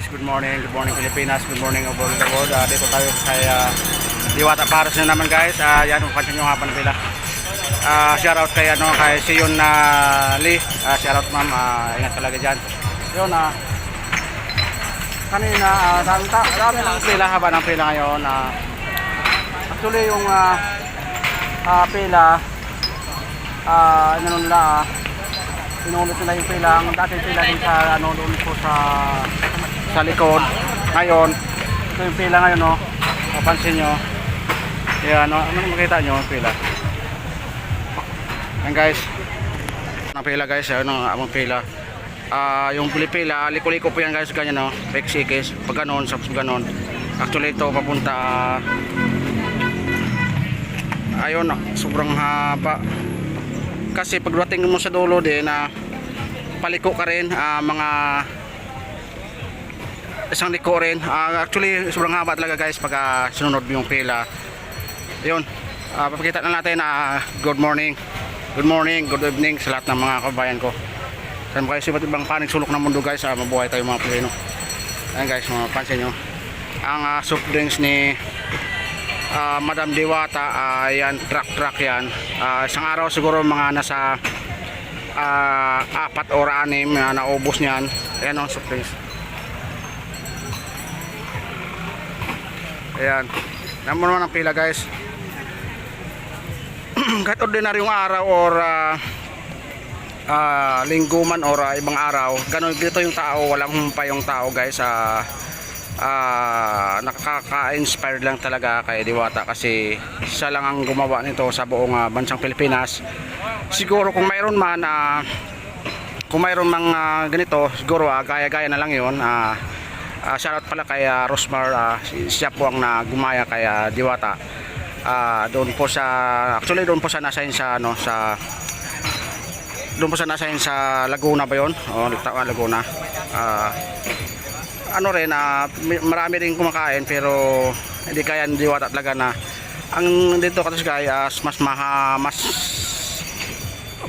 guys, good morning, good morning Pilipinas, good morning over the world. Ah, dito tayo kay uh, Diwata Paris na naman guys. Ah, yan, pansin nyo nga pa na pila. Ah, shout out kay ano kay Sion na Lee. Ah, shout out ma'am, Ah, ingat talaga diyan. Yun ah. kanina ah, dami, dami lang pila haba ng pila ngayon. Ah, actually yung ah, ah, pila ah, ano nila ah, Pinulit nila yung pila. Ang dating pila din sa ano doon po sa sa likod. Ngayon, ito yung pila ngayon no. Mapansin nyo. Yan, no? ano makita nyo yung pila. Yan guys. Ang pila guys, ano ang pila. Ah, yung pila, liko-liko po yan guys, ganyan no. Peksikis, pag ganon, sa ganon. Actually ito papunta ah, ayun, sobrang haba kasi pagdating mo sa dulo din na paliko ka rin ah, mga isang liko rin. Ah, actually sobrang haba talaga guys pag ah, sinunod mo yung pila. Yun. Uh, papakita na natin na good morning. Good morning good evening sa lahat ng mga kabayan ko. Saan mo kayo sa iba't ibang panig sulok ng mundo guys? Ah, mabuhay tayo mga Pilipino ayan guys mga pansin nyo. Ang ah, soft drinks ni Ah, Madam Diwata, ah, yan, truck truck yan. Ah, isang araw siguro mga nasa ah, apat or anim na naubos niyan. Ayan ang surprise. Ayan. Naman naman ang pila guys. Kahit ordinaryong araw or ah, ah, linggo man or ah, ibang araw, ganun dito yung tao, walang humpay yung tao guys. Ah, ah nakaka-inspire lang talaga kay Diwata kasi siya lang ang gumawa nito sa buong ah, bansang Pilipinas. Siguro kung mayroon man ah, kung mayroon mang ah, ganito, siguro ah, gaya-gaya na lang 'yon. Ah ah, shoutout pala kay ah, Rosmar, si- siya po ang nagumaya kay ah, Diwata. Ah, doon po sa actually doon po sa nasa sa ano sa doon po sa nasa sa Laguna ba 'yon? O Tawa Laguna. Ah ano rin na marami rin kumakain pero hindi kaya hindi wata talaga na ang dito kasi kaya mas maha mas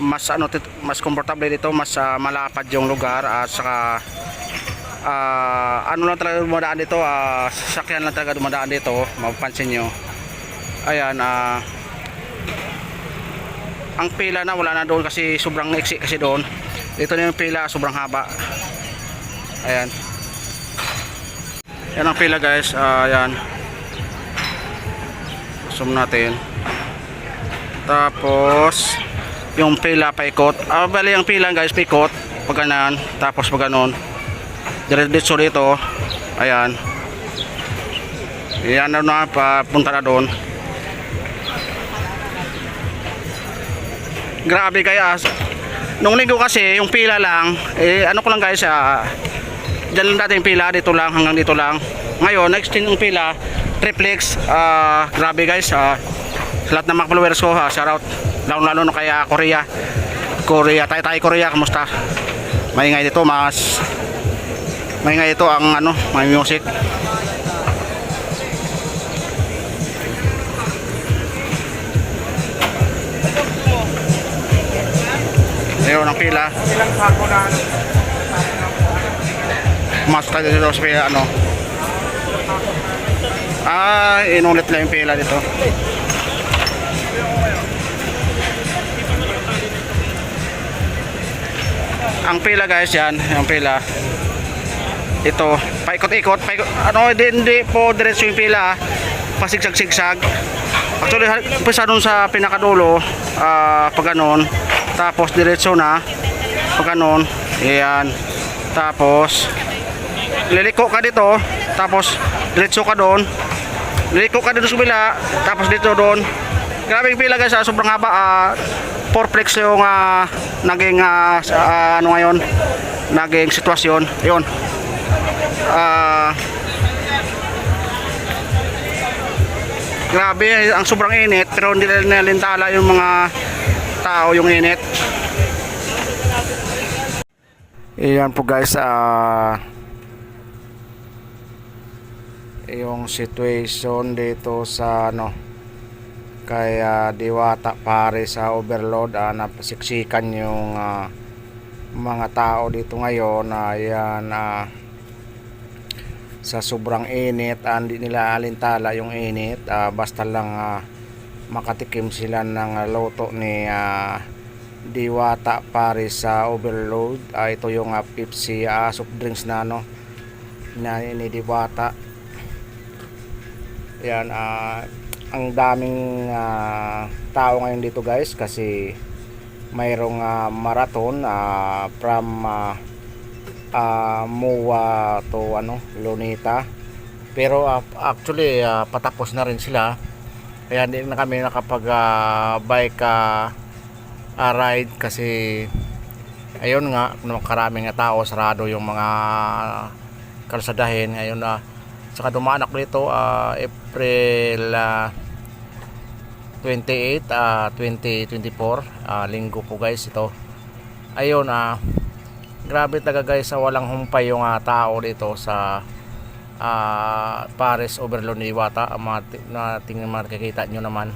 mas ano mas komportable dito mas ah, malapad yung lugar at saka ah, ano lang talaga dumadaan dito ah, sasakyan lang talaga dumadaan dito mapapansin nyo ayan ah ang pila na wala na doon kasi sobrang iksi kasi doon dito na yung pila sobrang haba ayan yan ang pila guys. Ah, yan. Zoom natin. Tapos yung pila paikot. Ah, bali ang pila guys, paikot. Pag ganan, tapos pag ganon. Diretso dito. Ayan. Yan na na papunta na doon. Grabe kaya. Nung linggo kasi, yung pila lang, eh ano ko lang guys, ah, Diyan lang dati yung pila, dito lang, hanggang dito lang. Ngayon, next yung pila, triplex. ah grabe guys, ah lahat ng mga followers ko, ha, shout out. Lalo lalo na kaya Korea. Korea, tayo tayo Korea, kamusta? Maingay dito, mas maingay ito ang ano, may music. Ayun ang pila. Mas tayo dito sa pila ano ah inulit lang yung pila dito ang pila guys yan yung pila ito paikot-ikot paikot, ano hindi, hindi po diretso yung pila ah. pasigsag-sigsag. Actually umpisa dun sa pinakadulo ah pag ganon tapos diretso na pag ganon yan tapos liliko ka dito tapos diretso ka doon. Liliko ka dito sa kabila tapos dito doon. Grabe yung pila guys ah, sobrang haba ah, fourplex yung ah, naging sa- ah, ano ngayon naging sitwasyon. Yun ah grabe ang sobrang init pero hindi nalintala yung mga tao yung init. Iyan po guys, ah yung situation dito sa ano kaya diwata pare sa overload ah, napasiksikan yung ah, mga tao dito ngayon. Na yan ah, sa sobrang init ah, hindi nila alintala yung init. Ah, basta lang ah, makatikim sila ng loto ni ah, Diwata Paris sa Overload. Ah, ito yung ah, Pepsi ah, soft drinks na ano na ni Diwata. Yan ah, ang daming ah, tao ngayon dito guys kasi mayroong ah, marathon ah, from ah, ah, Muwa to ano Lunita. Pero ah, actually ah, patapos na rin sila. Kaya hindi na kami nakapag ah, bike ah, ah, ride kasi ayun nga nung karaming nga tao sarado yung mga kalsadahin ayun na saka dumaan ako dito ah, April ah, 28 ah 2024 ah, linggo po guys ito. Ayun ah grabe talaga guys sa walang humpay yung ah, tao dito sa ah, Paris Overload ni Iwata ang mga na tingnan makikita nyo naman